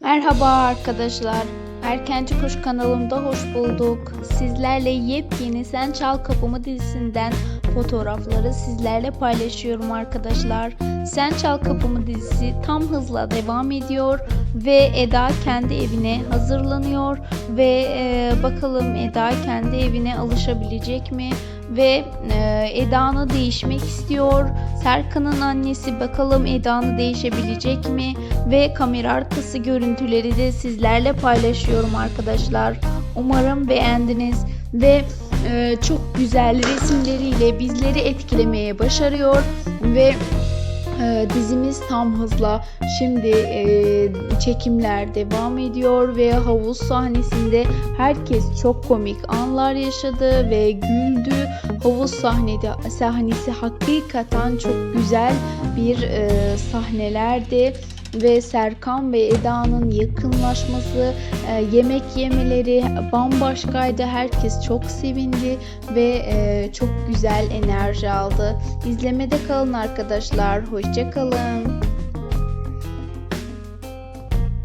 Merhaba arkadaşlar. Erkenci Kuş kanalımda hoş bulduk. Sizlerle yepyeni Sen Çal Kapımı dizisinden fotoğrafları sizlerle paylaşıyorum arkadaşlar. Sen Çal Kapımı dizisi tam hızla devam ediyor ve Eda kendi evine hazırlanıyor ve e, bakalım Eda kendi evine alışabilecek mi? ve e, Eda'nı değişmek istiyor. Serkan'ın annesi bakalım Eda'nı değişebilecek mi? Ve kamera arkası görüntüleri de sizlerle paylaşıyorum arkadaşlar. Umarım beğendiniz ve e, çok güzel resimleriyle bizleri etkilemeye başarıyor ve e, dizimiz tam hızla şimdi e, çekimler devam ediyor ve havuz sahnesinde herkes çok komik anlar yaşadı ve güldü. Havuz sahnede sahnesi hakikaten çok güzel bir e, sahnelerdi ve Serkan ve Eda'nın yakınlaşması, e, yemek yemeleri bambaşkaydı. Herkes çok sevindi ve e, çok güzel enerji aldı. İzlemede kalın arkadaşlar. Hoşça kalın.